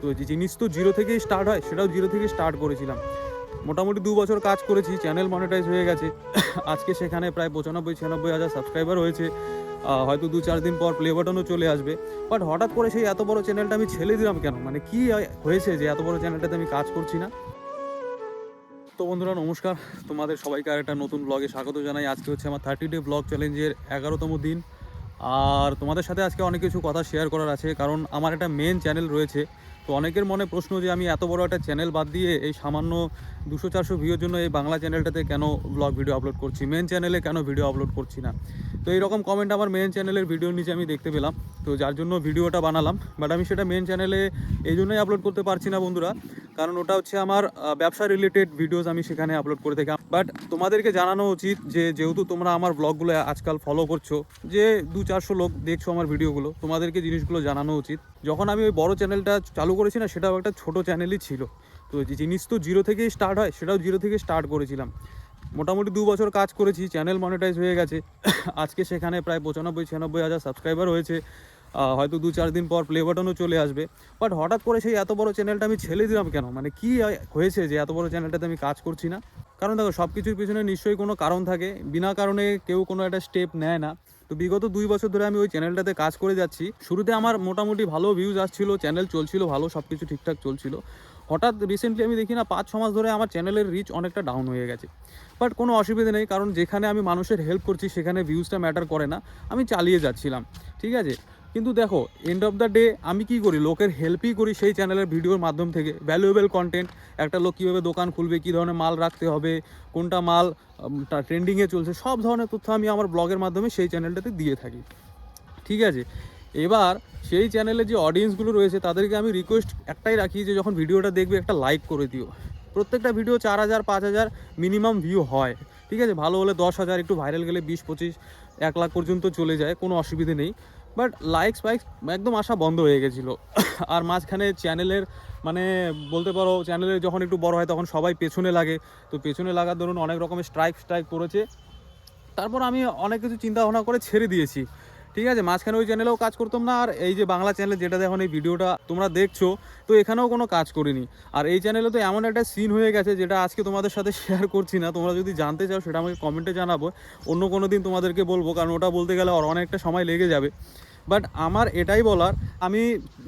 তো যে জিনিস তো জিরো থেকেই স্টার্ট হয়, সেটাও জিরো থেকে স্টার্ট করেছিলাম। মোটামুটি দু বছর কাজ করেছি চ্যানেল মনিটাইজ হয়ে গেছে। আজকে সেখানে প্রায় পঁচানব্বই, ছিয়ানব্বই হাজার সাবস্ক্রাইবার হয়েছে। হয়তো দু চার দিন পর প্লে বাটনও চলে আসবে। বাট হঠাৎ করে সেই এত বড় চ্যানেলটা আমি ছেড়ে দিলাম কেন? মানে কি হয়েছে যে এত বড় চ্যানেলটাতে আমি কাজ করছি না? তো বন্ধুরা, নমস্কার। তোমাদের সবাইকে আর একটা নতুন ব্লগে স্বাগত জানাই। আজকে হচ্ছে আমার থার্টি ডে ব্লগ চ্যালেঞ্জের এগারোতম দিন। আর তোমাদের সাথে আজকে অনেক কিছু কথা শেয়ার করার আছে, কারণ আমার একটা মেন চ্যানেল রয়েছে। তো অনেকের মনে প্রশ্ন যে আমি এত বড় একটা চ্যানেল বাদ দিয়ে এই সামান্য দুশো চারশো ভিউর জন্য এই বাংলা চ্যানেলটাতে কেন ব্লগ ভিডিও আপলোড করছি? মেন চ্যানেলে কেন ভিডিও আপলোড করছি না? তো এইরকম কমেন্ট আমার মেন চ্যানেলের ভিডিওর নিচে আমি দেখতে পেলাম। তো যার জন্য ভিডিওটা বানালাম। বাট আমি সেটা মেন চ্যানেলে এই জন্যই আপলোড করতে পারছি না বন্ধুরা। কারণ ওটা হচ্ছে আমার ব্যবসা রিলেটেড ভিডিওস আমি সেখানে আপলোড করে থাকি। বাট তোমাদেরকে জানানো উচিত যে, যেহেতু তোমরা আমার ব্লগগুলো আজকাল ফলো করছ, যে দু চারশো লোক দেখছ আমার ভিডিওগুলো তোমাদেরকে জিনিসগুলো জানানো উচিত। যখন আমি ওই বড় চ্যানেলটা চালু করেছি না, সেটাও একটা ছোট চ্যানেলই ছিল। তো জিনিস তো জিরো থেকেই স্টার্ট হয়, সেটাও জিরো থেকে স্টার্ট করেছিলাম। মোটামুটি দু বছর কাজ করেছি চ্যানেল মনিটাইজ হয়ে গেছে। আজকে সেখানে প্রায় পঁচানব্বই, ছিয়ানব্বই হাজার সাবস্ক্রাইবার হয়েছে। হয়তো দু চার দিন পর প্লে বাটনও চলে আসবে। বাট হঠাৎ করে সেই এত বড় চ্যানেলটা আমি ছেড়ে দিলাম কেন? মানে কি হয়েছে যে এত বড় চ্যানেলটাতে আমি কাজ করছি না? কারণ দেখো সব কিছুর পিছনে নিশ্চয়ই কোনো কারণ থাকে। বিনা কারণে কেউ কোনো একটা স্টেপ নেয় না। তো বিগত দুই বছর ধরে আমি ওই চ্যানেলটাতে কাজ করে যাচ্ছি। শুরুতে আমার মোটামুটি ভালো ভিউজ আসছিল চ্যানেল চলছিল ভালো সব কিছু ঠিকঠাক চলছিল। হঠাৎ রিসেন্টলি আমি দেখি না, পাঁচ, ছ মাস ধরে আমার চ্যানেলের রিচ অনেকটা ডাউন হয়ে গেছে। বাট কোনো অসুবিধা নেই, কারণ যেখানে আমি মানুষের হেল্প করছি, সেখানে ভিউজটা ম্যাটার করে না। আমি চালিয়ে যাচ্ছিলাম, ঠিক আছে? কিন্তু দেখো এন্ড অফ দ্য ডে আমি কি করি? লোকের হেল্পই করি সেই চ্যানেলের ভিডিওর মাধ্যম থেকে। ভ্যালুয়েবল কন্টেন্ট একটা লোক কীভাবে দোকান খুলবে, কী ধরনের মাল রাখতে হবে, কোনটা মাল ট্রেন্ডিংয়ে চলছে, সব ধরনের তথ্য আমি আমার ব্লগের মাধ্যমে সেই চ্যানেলটাতে দিয়ে থাকি। ঠিক আছে? এবার সেই চ্যানেলে যে অডিয়েন্সগুলো রয়েছে, তাদেরকে আমি রিকোয়েস্ট একটাই রাখি যে, যখন ভিডিওটা দেখবে, একটা লাইক করে দিও। প্রত্যেকটা ভিডিও চার হাজার, পাঁচ হাজার মিনিমাম ভিউ হয়। ঠিক আছে? ভালো হলে দশ হাজার, একটু ভাইরাল গেলে বিশ, পঁচিশ, এক লাখ পর্যন্ত চলে যায়, কোনো অসুবিধে নেই। বাট লাইকস ফাইকস একদম আসা বন্ধ হয়ে গেছিল। আর মাঝখানে চ্যানেলের মানে বলতে পারো চ্যানেলের যখন একটু বড় হয় তখন সবাই পেছনে লাগে। তো পেছনে লাগার ধরুন অনেক রকমের স্ট্রাইক স্ট্রাইক করেছে। তারপর আমি অনেক কিছু চিন্তা ভাবনা করে ছেড়ে দিয়েছি। ঠিক আছে, মাঝখানে ওই চ্যানেলেও কাজ করতাম না, আর এই যে বাংলা চ্যানেল যেটা এখন এই ভিডিওটা তোমরা দেখছ, তো এখানেও কোনো কাজ করিনি। আর এই চ্যানেলে তো এমন একটা সিন হয়ে গেছে, যেটা আজকে তোমাদের সাথে শেয়ার করছি না, তোমরা যদি জানতে চাও সেটা আমাকে কমেন্টে জানাব, অন্য কোনো দিন তোমাদেরকে বলব, কারণ ওটা বলতে গেলে আর অনেকটা সময় লেগে যাবে। বাট আমার এটাই বলার, আমি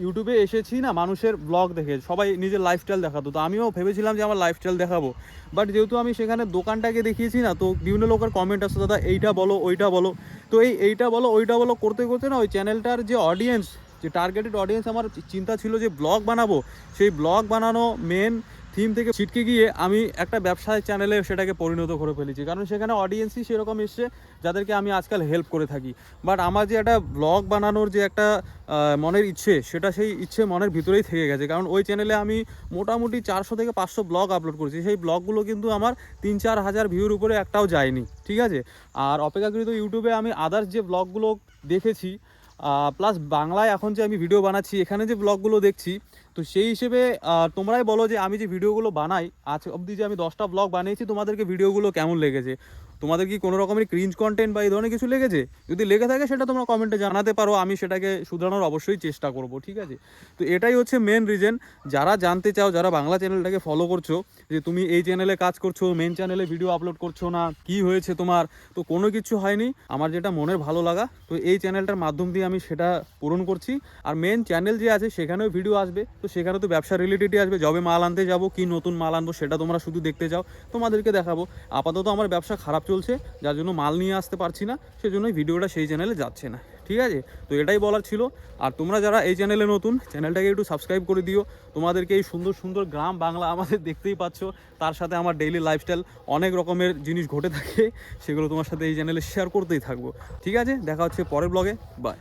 ইউটিউবে এসেছি না, মানুষের ব্লগ দেখে, সবাই নিজের লাইফস্টাইল দেখাতো, তো আমিও ভেবেছিলাম যে আমার লাইফস্টাইল দেখাবো। বাট যেহেতু আমি সেখানে দোকানটাকে দেখিয়েছি না, তো বিভিন্ন লোকের কমেন্ট আসতো দাদা, এইটা বলো, ওইটা বলো। তো এই এইটা বলো, ওইটা বলো করতে করতে না, ওই চ্যানেলটার যে অডিয়েন্স যে টার্গেটেড অডিয়েন্স আমার চিন্তা ছিল যে ব্লগ বানাবো। সেই ব্লগ বানানো মেন থিম থেকে ছিটকে গিয়ে আমি একটা ব্যবসায় চ্যানেলে সেটাকে পরিণত করে ফেলেছি। কারণ সেখানে অডিয়েন্সই সেরকম এসছে যাদেরকে আমি আজকাল হেল্প করে থাকি। বাট আমার যে একটা ব্লগ বানানোর যে একটা মনের ইচ্ছে, সেটা সেই ইচ্ছে মনের ভিতরেই থেকে গেছে। কারণ ওই চ্যানেলে আমি মোটামুটি চারশো থেকে পাঁচশো ব্লগ আপলোড করেছি। সেই ব্লগগুলো কিন্তু আমার তিন চার হাজার ভিউর উপরে একটাও যায়নি। ঠিক আছে? আর অপেক্ষাকৃত ইউটিউবে আমি আদার্স যে ব্লগগুলো দেখেছি প্লাস বাংলায় এখন যে আমি ভিডিও বানাচ্ছি, এখানে যে ব্লগগুলো দেখছি, তো সেই হিসেবে তোমরাই বলো যে আমি যে ভিডিওগুলো বানাই, আজ অবধি যে আমি দশটা ব্লগ বানিয়েছি, তোমাদেরকে ভিডিওগুলো কেমন লেগেছে? তোমাদের কি কোনো রকমের ক্রিঞ্জ কন্টেন্ট বা এই ধরনের কিছু লেগেছে? যদি লেগে থাকে সেটা তোমরা কমেন্টে জানাতে পারো, আমি সেটাকে শুধরানোর অবশ্যই চেষ্টা করব, ঠিক আছে? তো এটাই হচ্ছে মেন রিজন যারা জানতে চাও, যারা বাংলা চ্যানেলটাকে ফলো করছ, যে তুমি এই চ্যানেলে কাজ করছ মেন চ্যানেলে ভিডিও আপলোড করছ না, কি হয়েছে তোমার? তো কোনো কিছু হয়নি, আমার যেটা মনের ভালো লাগা, তো এই চ্যানেলটার মাধ্যম দিয়ে আমি সেটা পূরণ করছি। আর মেন চ্যানেল যে আছে, সেখানেও ভিডিও আসবে, তো সেখানে তো ব্যবসা রিলেটেডই আসবে যবে মাল আনতে যাব, কি নতুন মাল আনব, সেটা তোমরা শুধু দেখতে যাও, তোমাদেরকে দেখাবো। আপাতত আমার ব্যবসা খারাপ চলছে, যার জন্য মাল নিয়ে আসতে পারছি না, সেজন্যই ভিডিওটা সেই চ্যানেলে যাচ্ছে না। ঠিক আছে? তো এটাই বলার ছিল। আর তোমরা যারা এই চ্যানেলে নতুন চ্যানেলটাকে একটু সাবস্ক্রাইব করে দিও। তোমাদেরকে এই সুন্দর সুন্দর গ্রাম বাংলা আমাদের দেখতেই পাচ্ছ। তার সাথে আমার ডেইলি লাইফস্টাইল অনেক রকমের জিনিস ঘটে থাকে, সেগুলো তোমার সাথে এই চ্যানেলে শেয়ার করতেই থাকব। ঠিক আছে? দেখা হচ্ছে পরের ব্লগে বাই